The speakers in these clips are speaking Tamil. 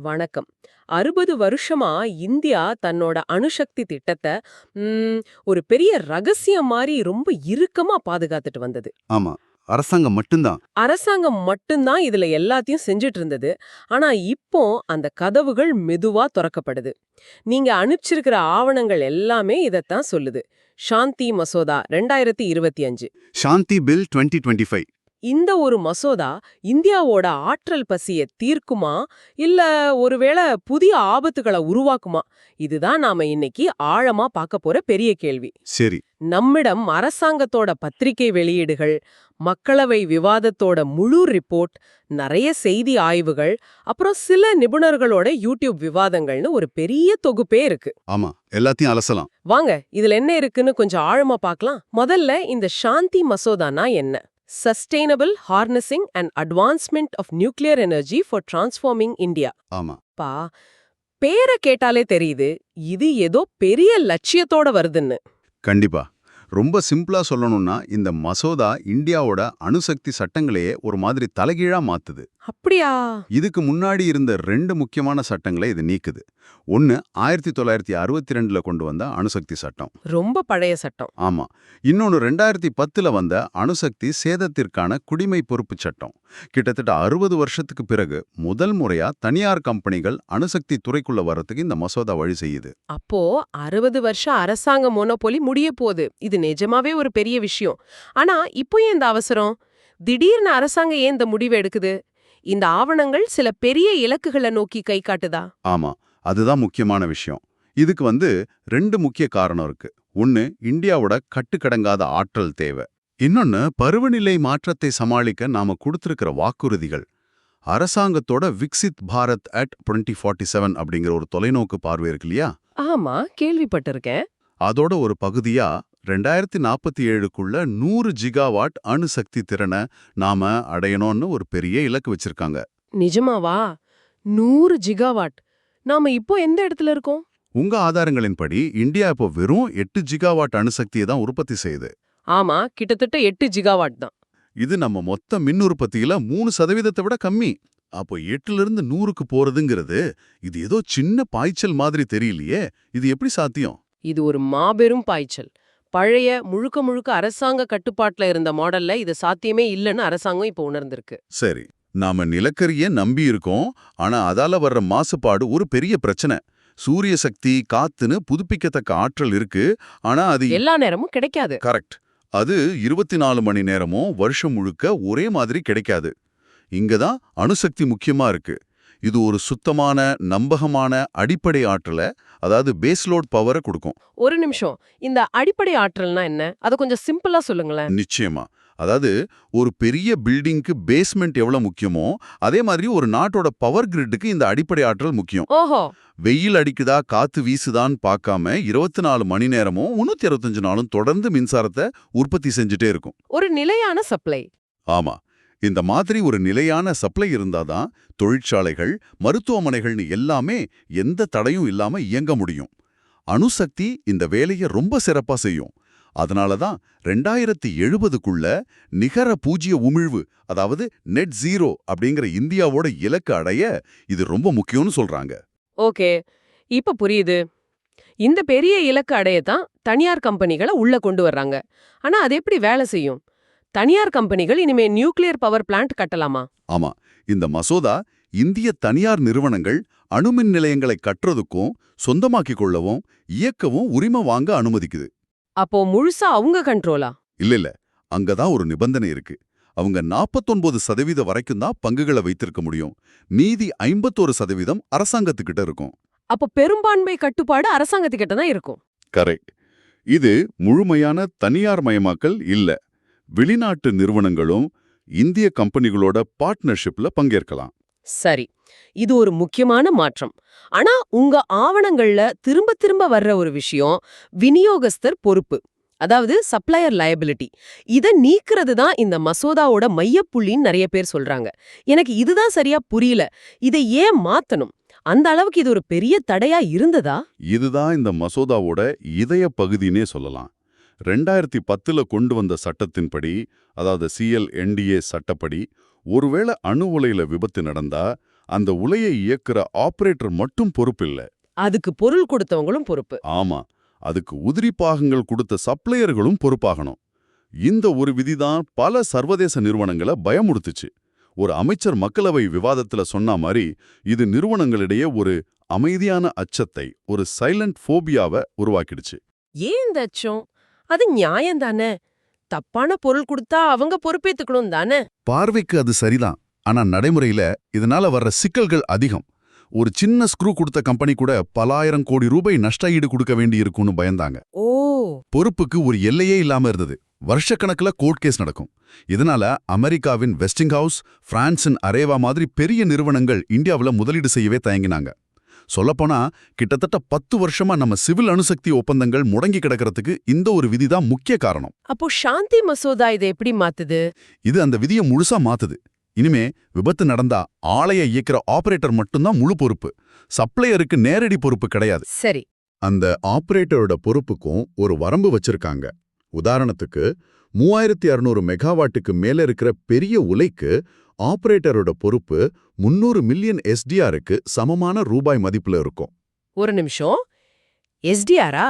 வணக்கம். அறுபது வருஷமா இந்தியா தன்னோட அணுசக்தி திட்டத்தை ஒரு பெரிய ரகசியம் மாதிரி ரொம்ப இறுக்கமா பாதுகாத்துட்டு வந்தது. ஆமா அரசாங்கம் மட்டும்தான். அரசாங்கம் மட்டும்தான் இதுல எல்லாத்தையும் செஞ்சுட்டு இருந்தது ஆனா இப்போ அந்த கதவுகள் மெதுவா திறக்கப்படுது. நீங்க அனுப்பிச்சிருக்கிற ஆவணங்கள் எல்லாமே இதத்தான் சொல்லுது. சாந்தி மசோதா ரெண்டாயிரத்தி இருபத்தி அஞ்சு. Shanti bill 2025 twenty five. இந்த ஒரு மசோதா இந்தியாவோட ஆற்றல் பசிய தீர்க்குமா? இல்ல ஒருவேளை புதிய ஆபத்துகளை உருவாக்குமா? இதுதான் நாம இன்னைக்கு ஆழமா பார்க்க போற பெரிய கேள்வி. சரி. நம்மிடம் அரசாங்கத்தோட பத்திரிகை வெளியீடுகள் மக்களவை விவாதத்தோட முழு ரிப்போர்ட் நிறைய செய்தி ஆய்வுகள் அப்புறம் சில நிபுணர்களோட யூடியூப் விவாதங்கள்னு ஒரு பெரிய தொகுப்பே இருக்கு. ஆமா எல்லாத்தையும் அலசலாம். வாங்க இதுல என்ன இருக்குன்னு கொஞ்சம் ஆழமா பார்க்கலாம். முதல்ல இந்த சாந்தி மசோதானா என்ன? Sustainable harnessing and advancement of nuclear energy for transforming India ஆமா. பா பேரை கேட்டாலே தெரியுது இது ஏதோ பெரிய லட்சியத்தோட வருதுன்னு. கண்டிப்பா. ரொம்ப சிம்பிளா சொல்லணும்னா இந்த மசோதா இந்தியாவோட அணுசக்தி சட்டங்களையே ஒரு மாதிரி தலைகீழா மாத்துது. அப்படியா? இதுக்கு முன்னாடி இருந்த ரெண்டு முக்கியமான சட்டங்களை இது நீக்குது. ஒன்னு ஆயிரத்தி தொள்ளாயிரத்தி அறுபத்தி ரெண்டுல கொண்டு வந்த அணுசக்தி சட்டம். ரொம்ப பழைய சட்டம். ஆமா. இன்னொன்னு ரெண்டாயிரத்தி பத்துல வந்த அணுசக்தி சேதத்திற்கான குடிமை பொறுப்பு சட்டம். கிட்டத்தட்ட அறுபது வருஷத்துக்கு பிறகு முதல் முறையா தனியார் கம்பெனிகள் அணுசக்தி துறைக்குள்ள வரத்துக்கு இந்த மசோதா வழி செய்யுது. அப்போ அறுபது வருஷம் அரசாங்க மோனோபோலி முடிய போகுது. இது நிஜமாவே ஒரு பெரிய விஷயம். ஆனா இப்போ ஏன் இந்த அவசரம்? திடீர்னு அரசாங்கம் ஏன் இந்த முடிவு எடுக்குது? இந்த ஆவணங்கள் சில பெரிய இலக்குகளை நோக்கி கை காட்டுதா? ஆமா அதுதான் முக்கியமான விஷயம். இதுக்கு வந்து ரெண்டு முக்கிய காரணம் இருக்கு. ஒன்னு இந்தியாவோட கட்டுக்கடங்காத ஆற்றல் தேவை. இன்னொன்னு பருவநிலை மாற்றத்தை சமாளிக்க நாம கொடுத்திருக்கிற வாக்குறுதிகள். அரசாங்கத்தோட Viksit Bharat at 2047 forty seven அப்படிங்கிற ஒரு தொலைநோக்கு பார்வை இருக்கு இல்லையா? ஆமா கேள்விப்பட்டிருக்கேன். அதோட ஒரு பகுதியா ரெண்டாயிரத்தி நாற்பத்தி ஏழுக்குள்ள நூறு ஜிகாவாட் அணுசக்தி திறனை நாம அடையணும்னு ஒரு பெரிய இலக்கு வச்சிருக்காங்க. நிஜமாவா? நூறு ஜிகாவாட். நாம இப்போ எந்த இடத்துல இருக்கோம்? உங்க ஆதாரங்களின்படி இந்தியா இப்போ வெறும் எட்டு ஜிகாவாட் அணுசக்தியை தான் உற்பத்தி செய்யுது. ஆமா கிட்டத்தட்ட எட்டு ஜிகாவாட் தான். இது நம்ம மொத்த மின் உற்பத்தியில மூணு சதவீதத்தை விட கம்மி. அப்போ எட்டுல இருந்து நூறுக்கு போறதுங்கிறது இது ஏதோ சின்ன பாய்ச்சல் மாதிரி தெரியலையே. இது எப்படி சாத்தியம்? இது ஒரு மாபெரும் பாய்ச்சல். பழைய முழுக்க முழுக்க அரசாங்க கட்டுப்பாட்டுல இருந்த மாடல்ல இது சாத்தியமே இல்லைன்னு அரசாங்கம் இப்போ உணர்ந்திருக்கு. சரி நாம நிலக்கரிய நம்பி இருக்கோம் ஆனா அதால வர்ற மாசுபாடு ஒரு பெரிய பிரச்சனை. சூரிய சக்தி காத்துன்னு புதுப்பிக்கத்தக்க ஆற்றல் இருக்கு ஆனா அது எல்லா நேரமும் கிடைக்காது. கரெக்ட். அது இருபத்தி நாலு மணி நேரமும் வருஷம் முழுக்க ஒரே மாதிரி கிடைக்காது. இங்கதான் அணுசக்தி முக்கியமா இருக்கு. இது ஒரு சுத்தமான நம்பகமான அடிப்படை ஆற்றலை அதாவது பேஸ்லோட் பவரை கொடுக்கும். ஒரு நிமிஷம். இந்த அடிப்படை ஆற்றல்னா என்ன? அதை கொஞ்சம் சிம்பிளா சொல்லுங்களேன். நிச்சயமா. அதாவது ஒரு பெரிய பில்டிங்க்கு பேஸ்மெண்ட் எவ்வளவு முக்கியமோ அதே மாதிரி ஒரு நாட்டோட பவர் கிரிட்டுக்கு இந்த அடிப்படை ஆற்றல் முக்கியம். ஓஹோ. வெயில் அடிக்குதா காத்து வீசுதான்னு பார்க்காம இருபத்தி நாலு மணி நேரமும் முன்னூத்தி அறுபத்தஞ்சு நாளும் தொடர்ந்து மின்சாரத்தை உற்பத்தி செஞ்சுட்டே இருக்கும். ஒரு நிலையான சப்ளை ஆமா. இந்த மாதிரி ஒரு நிலையான சப்ளை இருந்தாதான் தொழிற்சாலைகள் மருத்துவமனைகள்னு எல்லாமே எந்த தடையும் இல்லாம இயங்க முடியும். அணுசக்தி இந்த வேலையை ரொம்ப சிறப்பா செய்யும். அதனால தான் ரெண்டாயிரத்தி எழுபதுக்குள்ள நிகர பூஜ்ய உமிழ்வு அதாவது நெட் ஜீரோ அப்படிங்கிற இந்தியாவோட இலக்கு அடைய இது ரொம்ப முக்கியம்னு சொல்றாங்க. ஓகே. இப்ப புரியுது. இந்த பெரிய இலக்கு அடையத்தான் தனியார் கம்பெனிகளை உள்ள கொண்டு வர்றாங்க. ஆனா அது எப்படி வேலை செய்யும்? தனியார் கம்பெனிகள் இனிமே நியூக்ளியர் பவர் பிளான்ட் கட்டலாமா? ஆமா. இந்த மசோதா இந்திய தனியார் நிறுவனங்கள் அணுமின் நிலையங்களை கட்டுறதுக்கும் சொந்தமாக்கிக் கொள்ளவும் இயக்கவும் உரிமை வாங்க அனுமதிக்குது. அப்போ முழுசா அவங்க கண்ட்ரோலா? இல்ல இல்ல. அங்கதான் ஒரு நிபந்தனை இருக்கு. அவங்க 49% சதவீத வரைக்கும் தான் பங்குகளை வைத்திருக்க முடியும். மீதி 51% சதவீதம் அரசாங்கத்துக்கிட்ட இருக்கும். அப்போ பெரும்பான்மை கட்டுப்பாடு அரசாங்கத்துக்கிட்ட தான் இருக்கும். கரெக்ட். இது முழுமையான தனியார் மயமாக்கல் இல்ல. வெளிநாட்டு நிறுவனங்களும் இந்திய கம்பெனிகளோட பார்ட்னர்ஷிப்ல பங்கேற்கலாம். சரி இது ஒரு முக்கியமான மாற்றம். ஆனா உங்க ஆவணங்கள்ல திரும்ப திரும்ப வர்ற ஒரு விஷயம் விநியோகஸ்தர் பொறுப்பு அதாவது சப்ளையர் லயபிலிட்டி இத நீக்கிறது தான் இந்த மசோதாவோட மையப்புள்ளின்னு நிறைய பேர் சொல்றாங்க. எனக்கு இதுதான் சரியா புரியல. இதை ஏன் மாத்தணும்? அந்த அளவுக்கு இது ஒரு பெரிய தடையா இருந்ததா? இதுதான் இந்த மசோதாவோட இதய பகுதினே சொல்லலாம். ரெண்டாயிரத்தி பத்துல கொண்டு வந்த சட்டத்தின்படி அதாவது சிஎல் என்டிஏ சட்டப்படி ஒருவேளை அணு உலையில விபத்து நடந்தா அந்த உலையை இயக்குற ஆபரேட்டர் மட்டும் பொறுப்பில்ல அதுக்கு பொருள் கொடுத்தவங்களும் பொறுப்பு. ஆமா அதுக்கு உதிரி பாகங்கள் கொடுத்த சப்ளையர்களும் பொறுப்பாகணும். இந்த ஒரு விதிதான் பல சர்வதேச நிறுவனங்களை பயமுறுத்துச்சு. ஒரு அமைச்சர் மக்களவை விவாதத்துல சொன்ன மாதிரி இது நிறுவனங்களிடையே ஒரு அமைதியான அச்சத்தை ஒரு சைலண்ட் ஃபோபியாவை உருவாக்கிடுச்சு. ஏன் இந்த அச்சம்? அது நியாயம் தானே? தப்பான பொருள் கொடுத்தா அவங்க பொறுப்பேத்துக்கணும் தானே? பார்வைக்கு அது சரிதான். ஆனா நடைமுறையில இதனால வர்ற சிக்கல்கள் அதிகம். ஒரு சின்ன ஸ்க்ரூ கொடுத்த கம்பெனி கூட பலாயிரம் கோடி ரூபாய் நஷ்ட ஈடு கொடுக்க வேண்டி இருக்கும்னு பயந்தாங்க. ஓ! பொறுப்புக்கு ஒரு எல்லையே இல்லாம இருந்தது. வருஷக்கணக்குல கோர்ட் கேஸ் நடக்கும். இதனால அமெரிக்காவின் வெஸ்டிங்ஹவுஸ் பிரான்சின் அரேவா மாதிரி பெரிய நிறுவனங்கள் இந்தியாவுல முதலீடு செய்யவே தயங்கினாங்க. சொல்லப்போனா கிட்டத்தட்ட பத்து வருஷமா நம்ம சிவில் அணுசக்தி ஒப்பந்தங்கள் முடங்கி கிடக்கிறதுக்கு இந்த ஒரு விதிதான் முக்கிய காரணம். அப்போ சாந்தி மசோதா இதை எப்படி மாத்துது? இது அந்த விதியை முழுசா மாத்துது. இனிமே விபத்து நடந்தா ஆலையை இயக்கிற ஆபரேட்டர் மட்டும்தான் முழு பொறுப்பு. சப்ளையருக்கு நேரடி பொறுப்பு கிடையாது. சரி. அந்த ஆபரேட்டரோட பொறுப்புக்கும் ஒரு வரம்பு வச்சிருக்காங்க. உதாரணத்துக்கு மூவாயிரத்தி அறுநூறு மெகாவாட்டுக்கு மேல இருக்கிற பெரிய உலைக்கு ஆபரேட்டரோட பொறுப்பு முன்னூறு மில்லியன் எஸ்டிஆருக்கு சமமான ரூபாய் மதிப்புல இருக்கும். ஒரு நிமிஷம். எஸ்டிஆரா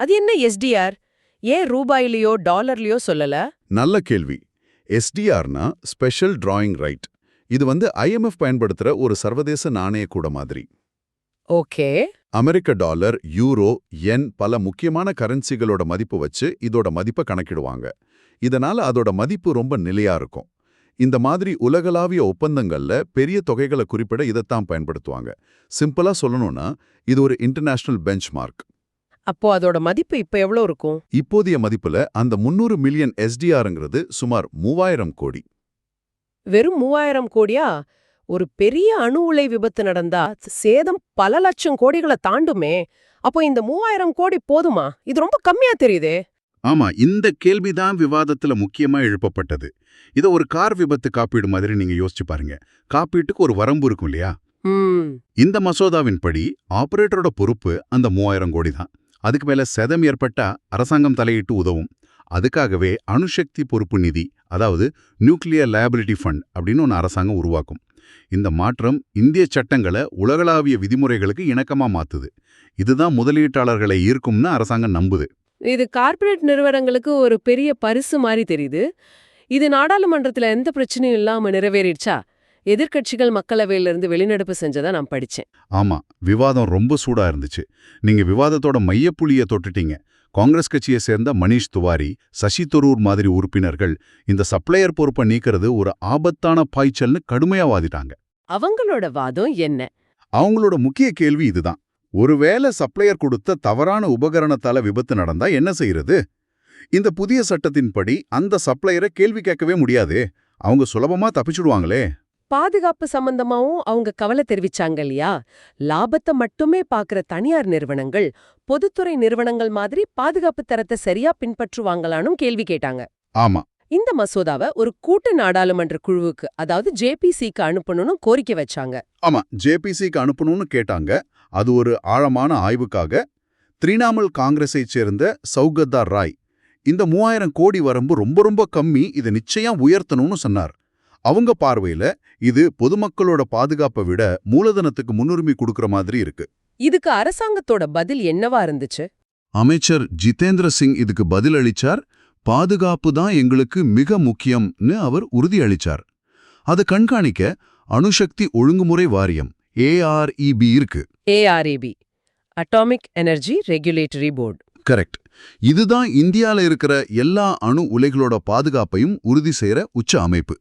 அது என்ன எஸ்டிஆர் ஏன் ரூபாயிலயோ டாலர்லயோ சொல்லல? நல்ல கேள்வி. எஸ்டிஆர்னா ஸ்பெஷல் டிராயிங் ரைட். இது வந்து ஐஎம்எஃப் பயன்படுத்துற ஒரு சர்வதேச நாணய கூட மாதிரி. ஓகே. அமெரிக்க டாலர் யூரோ யென் பல முக்கியமான கரன்சிகளோட மதிப்பு வச்சு இதோட மதிப்பை கணக்கிடுவாங்க. இதனால அதோட மதிப்பு ரொம்ப நிலையா இருக்கும். இந்த மாதிரி உலகளாவிய ஒப்பந்தங்கள்ல பெரிய தொகைகளை குறிப்பிட இதைத்தான் பயன்படுத்துவாங்க. சிம்பிளா சொல்லணும்னா இது ஒரு இன்டர்நேஷனல் பெஞ்ச்மார்க். அப்போ அதோட மதிப்பு இப்ப எவ்வளவு இருக்கும்? இப்போதைய மதிப்புல அந்த முன்னூறு மில்லியன் எஸ்டிஆருங்கிறது சுமார் மூவாயிரம் கோடி. வெறும் மூவாயிரம் கோடியா? ஒரு பெரிய அணு உலை விபத்து நடந்தா சேதம் பல லட்சம் கோடிகளை தாண்டுமே. அப்போ இந்த மூவாயிரம் கோடி போதுமா? இது ரொம்ப கம்மியா தெரியுதே. ஆமா இந்த கேள்விதான் விவாதத்துல முக்கியமா எழுப்பப்பட்டது. இத ஒரு கார் விபத்து காப்பீடு மாதிரி நீங்க யோசிச்சு பாருங்க. காப்பீட்டுக்கு ஒரு வரம்பு இருக்கும் இல்லையா? இந்த மசோதாவின்படி ஆபரேட்டரோட பொறுப்பு அந்த மூவாயிரம் கோடி தான். அதுக்கு மேல செதம் ஏற்பட்டா அரசாங்கம் தலையிட்டு உதவும். அதுக்காகவே அணுசக்தி பொறுப்பு நிதி அதாவது நியூக்ளியர் லயபிலிட்டி ஃபண்ட் அப்படின்னு ஒன்று அரசாங்கம் உருவாக்கும். இந்த மாற்றம் இந்திய சட்டங்களை உலகளாவிய விதிமுறைகளுக்கு இணக்கமா மாத்துது. இதுதான் முதலீட்டாளர்களை ஈர்க்கும்னு அரசாங்கம் நம்புது. இது கார்ப்பரேட் நிறுவனங்களுக்கு ஒரு பெரிய பரிசு மாதிரி தெரியுது. இது நாடாளுமன்றத்துல எந்த பிரச்சனையும் இல்லாம நிறைவேறிடுச்சா? எதிர்க்கட்சிகள் மக்களவையில இருந்து வெளிநடப்பு செஞ்சதா நான் படிச்சேன். ஆமா விவாதம் ரொம்ப சூடா இருந்துச்சு. நீங்க விவாதத்தோட மையப்புள்ளிய தொட்டுட்டீங்க. காங்கிரஸ் கட்சியை சேர்ந்த மணீஷ் துவாரி சசி தரூர் மாதிரி உறுப்பினர்கள் இந்த சப்ளையர் பொறுப்பை நீக்கிறது ஒரு ஆபத்தான பாய்ச்சல்னு கடுமையா வாதிட்டாங்க. அவங்களோட வாதம் என்ன? அவங்களோட முக்கிய கேள்வி இதுதான். ஒருவேளை சப்ளையர் கொடுத்த தவறான உபகரணத்தால விபத்து நடந்தா என்ன செய்யறது? இந்த புதிய சட்டத்தின்படி அந்த சப்ளையரை கேள்வி கேட்கவே முடியாதே. அவங்க சுலபமா தப்பிச்சுடுவாங்களே. பாதுகாப்பு சம்பந்தமாவும் அவங்க கவலை தெரிவிச்சாங்க இல்லையா? லாபத்தை மட்டுமே பாக்குற தனியார் நிறுவனங்கள் பொதுத்துறை நிறுவனங்கள் மாதிரி பாதுகாப்பு தரத்தை சரியா பின்பற்றுவாங்களானும் கேள்வி கேட்டாங்க. ஆமா. இந்த மசோதாவை ஒரு கூட்டு நாடாளுமன்ற குழுவுக்கு அதாவது ஜேபிசிக்கு அனுப்பணும்னு கோரிக்கை வச்சாங்க. ஆமா ஜேபிசிக்கு அனுப்பணும்னு கேட்டாங்க. அது ஒரு ஆழமான ஆய்வுக்காக. திரிணாமுல் காங்கிரஸைச் சேர்ந்த சௌகத்தார் ராய் இந்த மூவாயிரம் கோடி வரம்பு ரொம்ப ரொம்ப கம்மி இதை நிச்சயம் உயர்த்தணும்னு சொன்னார். அவங்க பார்வையில இது பொதுமக்களோட பாதுகாப்பை விட மூலதனத்துக்கு முன்னுரிமை கொடுக்கற மாதிரி இருக்கு. இதுக்கு அரசாங்கத்தோட பதில் என்னவா இருந்துச்சு? அமைச்சர் ஜிதேந்திர சிங் இதுக்கு பதில் அளிச்சார். பாதுகாப்பு தான் எங்களுக்கு மிக முக்கியம்னு அவர் உறுதியளிச்சார் அதை கண்காணிக்க அணுசக்தி ஒழுங்குமுறை வாரியம் ஏஆர்இபி இருக்கு. ARAB atomic energy regulatory board correct இதுதான் இந்தியால இருக்கிற எல்லா அணு உலைகளோட பாதுகாப்பையும் உறுதி செய்யற உச்ச அமைப்பு.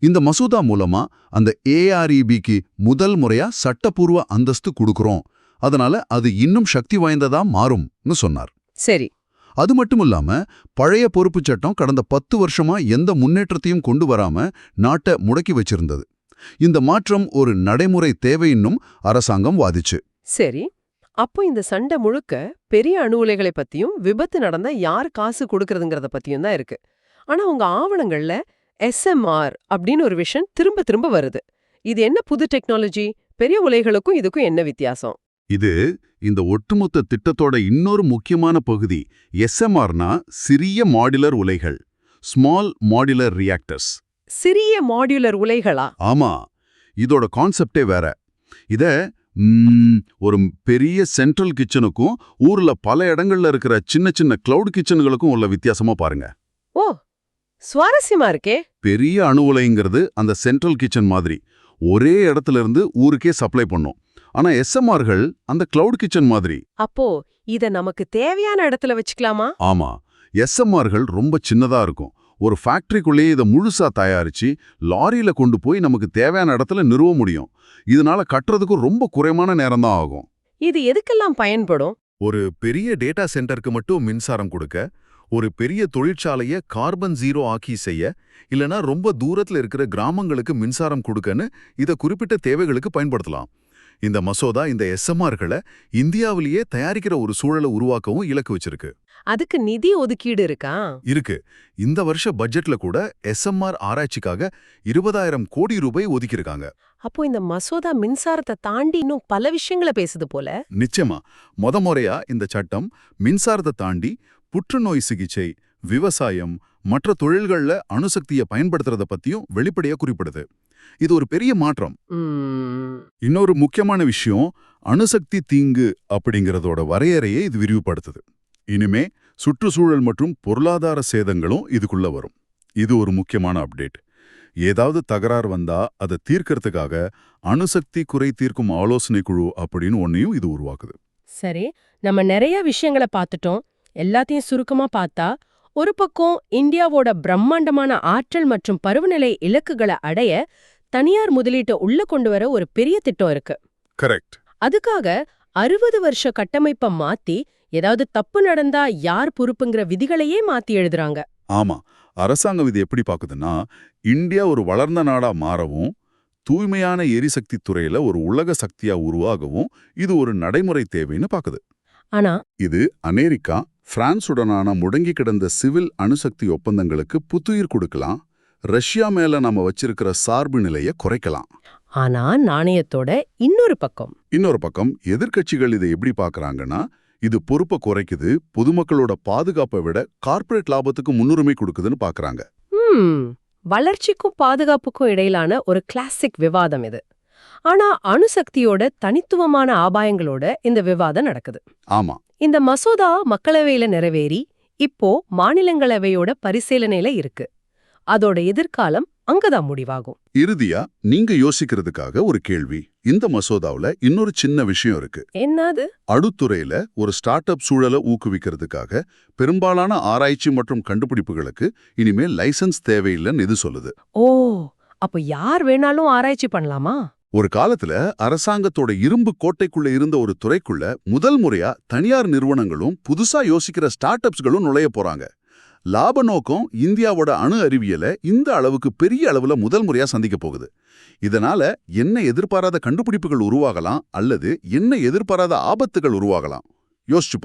இந்த மசோதா மூலமா அந்த ஏஆர்இபிக்கு முதல் முறையா சட்டப்பூர்வ அந்தஸ்து கொடுக்கறோம். அதனால அது இன்னும் சக்தி வாய்ந்ததா மாறும்னு சொன்னார். சரி. அது மட்டும் இல்லாம பழைய பொறுப்புச் சட்டம் கடந்த பத்து வருஷமா எந்த முன்னேற்றத்தையும் கொண்டு வராம நாட்டை முடக்கி வச்சிருந்தது. இந்த மாற்றம் ஒரு நடைமுறை தேவைன்னும் அரசாங்கம் வாதிச்சு. சரி. அப்போ இந்த சண்டை முழுக்க பெரிய அணு உலைகளை பத்தியும் விபத்து நடந்தா யார் காசு கொடுக்கறதுங்கறத பத்தியும் தான் இருக்கு. ஆனா உங்க ஆவணங்கள்ல எஸ்எம்ஆர் அப்படின்னு ஒரு விஷயம் திரும்ப திரும்ப வருது. இது என்ன புது டெக்னாலஜி பெரிய உலைகளுக்கும் இதுக்கும் என்ன வித்தியாசம்? இது இந்த ஒட்டுமொத்த திட்டத்தோட இன்னொரு முக்கியமான பகுதி. எஸ்எம்ஆர்னா சிறிய மாடுலர் உலைகள் ஸ்மால் மாடுலர் ரியாக்டர்ஸ் சிறிய மாடுலர் உலைகளா? ஆமா இதோட கான்செப்டே வேற. இத ஒரு பெரிய சென்ட்ரல் கிச்சனுக்கும் ஊர்ல பல இடங்கள்ல இருக்கிற சின்ன சின்ன கிளவுட் கிச்சனுகளுக்கும் உள்ள வித்தியாசமா பாருங்க. ஓ சுவாரஸ்யமா இருக்கே. பெரிய அணு உலைங்கிறது அந்த சென்ட்ரல் கிச்சன் மாதிரி. ஒரே இடத்துல இருந்து ஊருக்கே சப்ளை பண்ணும். ஆனா எஸ்எம்ஆர்கள் அந்த கிளவுட் கிச்சன் மாதிரி. அப்போ இத நமக்கு தேவையான இடத்துல வச்சுக்கலாமா? ஆமா. எஸ்எம்ஆர்கள் ரொம்ப சின்னதா இருக்கும். ஒரு ஃபேக்டரிக்குள்ளேயே இதை முழுசா தயாரிச்சு லாரியில கொண்டு போய் நமக்கு தேவையான இடத்துல நிறுவ முடியும். இதனால கட்டுறதுக்கு ரொம்ப குறைவான நேரம் தான் ஆகும். இது எதுக்கெல்லாம் பயன்படும்? ஒரு பெரிய டேட்டா சென்டருக்கு மட்டும் மின்சாரம் கொடுக்க ஒரு பெரிய தொழிற்சாலைய கார்பன் ஜீரோ ஆக்கி செய்ய இல்லனா ரொம்ப தூரத்துல இருக்கிற கிராமங்களுக்கு மின்சாரம் கொடுக்கன்னு இத குறிப்பிட்ட தேவைகளுக்கு பயன்படுத்தலாம். இந்த மசோதா இந்த எஸ்எம்ஆர்களை இந்தியாவிலேயே தயாரிக்கிற ஒரு சூழலை உருவாக்கவும் இலக்கு வச்சிருக்கு. அதுக்கு நிதி ஒதுக்கீடு இருக்கா? இருக்கு. இந்த வருஷ பட்ஜெட்ல கூட எஸ்எம்ஆர் ஆராய்ச்சிக்காக இருபதாயிரம் கோடி ரூபாய் ஒதுக்கியிருக்காங்க. அப்போ இந்த மசோதா மின்சாரத்தை தாண்டி இன்னும் பல விஷயங்களை பேசுது போல. நிச்சயமா. முத முறையா இந்த சட்டம் மின்சாரத்தை தாண்டி புற்றுநோய் சிகிச்சை விவசாயம் மற்ற தொழில்கள்ல அணுசக்தியை பயன்படுத்துறத பத்தியும் வெளிப்படையா குறிப்பிடுது. இது ஒரு பெரிய மாற்றம். இன்னொரு முக்கியமான விஷயம் அணுசக்தி தீங்கு அப்படிங்கறதோட வரையறையை இது விரிவுபடுத்துது. இனிமே சுற்றுச்சூழல் மற்றும் பொருளாதார சேதங்களும் இதுக்குள்ள வரும். இது ஒரு முக்கியமான அப்டேட். ஏதாவது தகராறு வந்தா அதை தீர்க்கறதுக்காக அணுசக்தி குறை தீர்க்கும் ஆலோசனை குழு அப்படின்னு ஒன்னையும் இது உருவாக்குது. சரி நம்ம நிறைய விஷயங்களை பார்த்துட்டோம் எல்லாத்தையும் சுருக்கமா பார்த்தா ஒரு பக்கம் இந்தியாவோட பிரம்மாண்டமான ஆற்றல் மற்றும் பருவநிலை இலக்குகளை அடைய தனியார் முதலீட்டை உள்ள கொண்டு வர ஒரு பெரிய திட்டம் இருக்கு. கரெக்ட். அதுக்காக அறுபது வருஷ கட்டமைப்பை மாத்தி ஏதாவது தப்பு நடந்தா யார் பொறுப்புங்கிற விதிகளையே மாத்தி எழுதுறாங்க. ஆமா. அரசாங்கம் இது எப்படி பாக்குதுன்னா இந்தியா ஒரு வளர்ந்த நாடா மாறவும் தூய்மையான எரிசக்தி துறையில ஒரு உலக சக்தியா உருவாகவும் இது ஒரு நடைமுறை தேவைன்னு பாக்குது. ஆனா இது அமெரிக்கா பிரான்சுடனான முடங்கி கிடந்த சிவில் அணுசக்தி ஒப்பந்தங்களுக்கு புத்துயிர் கொடுக்கலாம். ரஷ்யா மேல நாம வச்சிருக்கிற சார்பு நிலையை குறைக்கலாம். ஆனா நாணயத்தோட இன்னொரு பக்கம். இன்னொரு பக்கம் எதிர்க்கட்சிகள் இதை எப்படி பார்க்கறாங்கன்னா இது பொறுப்பை குறைக்குது பொதுமக்களோட பாதுகாப்பை விட கார்ப்பரேட் லாபத்துக்கு முன்னுரிமை கொடுக்குதுன்னு பார்க்கறாங்க. ஹம், வளர்ச்சிக்கும் பாதுகாப்புக்கும் இடையிலான ஒரு கிளாசிக் விவாதம் இது. ஆனா அணுசக்தியோட தனித்துவமான ஆபாயங்களோட இந்த விவாதம் நடக்குது. ஆமா. இந்த மசோதா மக்களவையில நிறைவேறி இப்போ மாநிலங்களவையோட பரிசீலனையில இருக்கு. அதோட எதிர்காலம் அங்கதான் முடிவாகும். இறுதியா நீங்க யோசிக்கிறதுக்காக ஒரு கேள்வி. இந்த மசோதாவுல இன்னொரு சின்ன விஷயம் இருக்கு. என்னது? அடுத்துறையில ஒரு ஸ்டார்ட் அப் சூழலை ஊக்குவிக்கிறதுக்காக பெரும்பாலான ஆராய்ச்சி மற்றும் கண்டுபிடிப்புகளுக்கு இனிமேல் லைசென்ஸ் தேவையில்லைன்னு இது சொல்லுது. ஓ அப்ப யார் வேணாலும் ஆராய்ச்சி பண்ணலாமா? ஒரு காலத்துல அரசாங்கத்தோட இரும்பு கோட்டைக்குள்ள இருந்த ஒரு துறைக்குள்ள முதல் முறையா தனியார் நிறுவனங்களும் புதுசா யோசிக்கிற ஸ்டார்ட் அப்ஸ்களும் நுழைய போறாங்க. லாப நோக்கம் இந்தியாவோட அணு அறிவியலை இந்த அளவுக்கு பெரிய அளவுல முதல் முறையா சந்திக்க போகுது. இதனால என்ன எதிர்பாராத கண்டுபிடிப்புகள் உருவாகலாம் அல்லது என்ன எதிர்பாராத ஆபத்துகள் உருவாகலாம்? யோசிச்சு